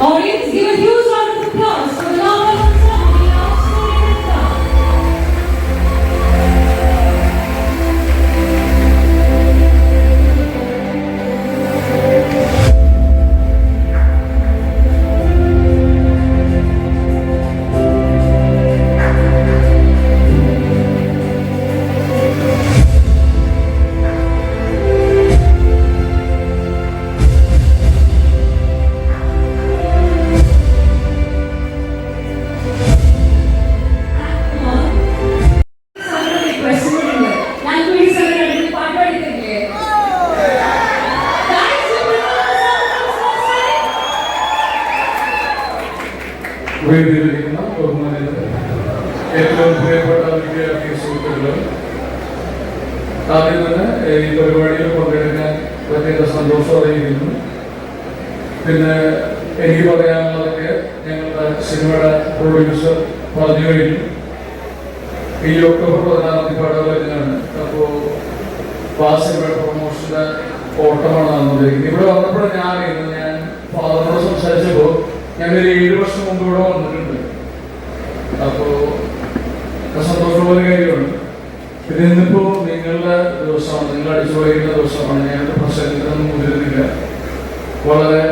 Audience, give a huge വേദിയിലിരിക്കുന്ന ബഹുമാനിതർ ഏറ്റവും പ്രിയപ്പെട്ട വിദ്യാർത്ഥി സുഹൃത്തുക്കളും ആദ്യം തന്നെ ഈ പരിപാടിയിൽ പങ്കെടുക്കാൻ പ്രത്യേക സന്തോഷം അറിയിക്കുന്നു. പിന്നെ എനിക്ക് പറയാനുള്ളതൊക്കെ ഞങ്ങളുടെ സിനിമയുടെ പ്രൊഡ്യൂസർ പറഞ്ഞു കഴിഞ്ഞു ഈ ഒക്ടോബർ പതിനാറാം തീയതി പടം വരുന്നതാണ് അപ്പോൾ ആ സിനിമയുടെ പ്രൊമോഷന്റെ ഓട്ടമാണ് നടന്നുകൊണ്ടിരിക്കുന്നത് ഇവിടെ വന്നപ്പോൾ ഞാൻ അറിയുന്നത് ഞാൻ ഫാദറിനോട് സംസാരിച്ചപ്പോൾ ഞാൻ ഒരു ഏഴ് വർഷം മുമ്പ് ഇവിടെ വന്നിട്ടുണ്ട്. അപ്പോ അത് സന്തോഷമുള്ള കാര്യമാണ് പിന്നെ ഇന്നിപ്പോ നിങ്ങളുടെ ദിവസമാണ് നിങ്ങൾ അടിച്ചുപൊളിക്കുന്ന ദിവസമാണ്. ഞങ്ങളുടെ പ്രസംഗത്തിനൊന്നും മുതിരുന്നില്ല. വളരെ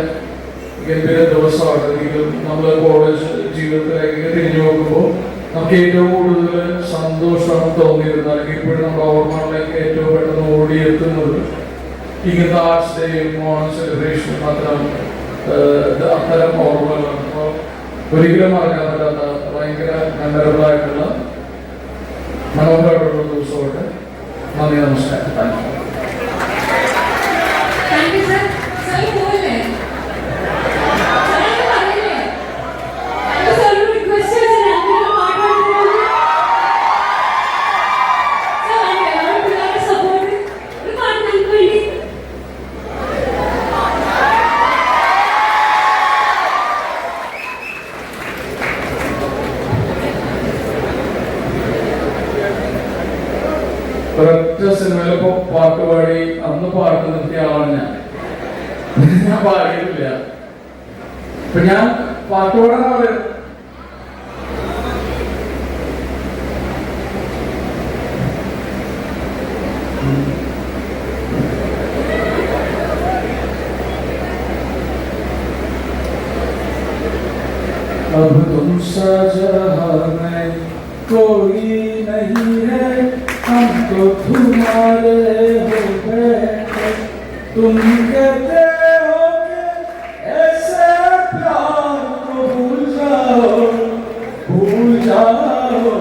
ഗംഭീര ദിവസമാണ്. നിങ്ങൾ നമ്മൾ കോളേജ് ജീവിതത്തിലേക്ക് തിരിഞ്ഞു നോക്കുമ്പോൾ നമുക്ക് ഏറ്റവും കൂടുതൽ സന്തോഷം തോന്നിയിരുന്നത് അല്ലെങ്കിൽ ഇപ്പോഴും നമ്മുടെ ഓർമ്മകളിലേക്ക് ഏറ്റവും പെട്ടെന്ന് ഓടിയെത്തുന്നത് ഇങ്ങനത്തെ ആർട്സ് ഡേയും ഓണം സെലിബ്രേഷനും ഏഹ്, അത്തരം ഓർമ്മകളാണ് അപ്പോൾ ഒരിക്കലും മറക്കാൻ ഭയങ്കര മെമ്മറബിളായിട്ടുള്ള മനോഹരമായിട്ടുള്ള ദിവസമായിട്ട് നന്ദി നമസ്കാരം. താങ്ക് യു ഒരൊറ്റ സിനിമയിൽ ഇപ്പൊ പാട്ട് പാടി അന്ന് പാട്ട് നിർത്തിയ ആളാണ് ഞാൻ ഞാൻ പാടിയിട്ടില്ല ഇപ്പൊ ഞാൻ പാട്ട് പാടാൻ പറയും अब तुमसा जहाँ में कोई नहीं है तो तुम्हारे हो गए, तुम कहते हो कि ऐसे प्यार को भूल जाओ भूल जाओ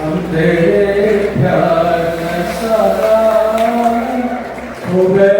हम तेरे प्यार में सारा हो। गए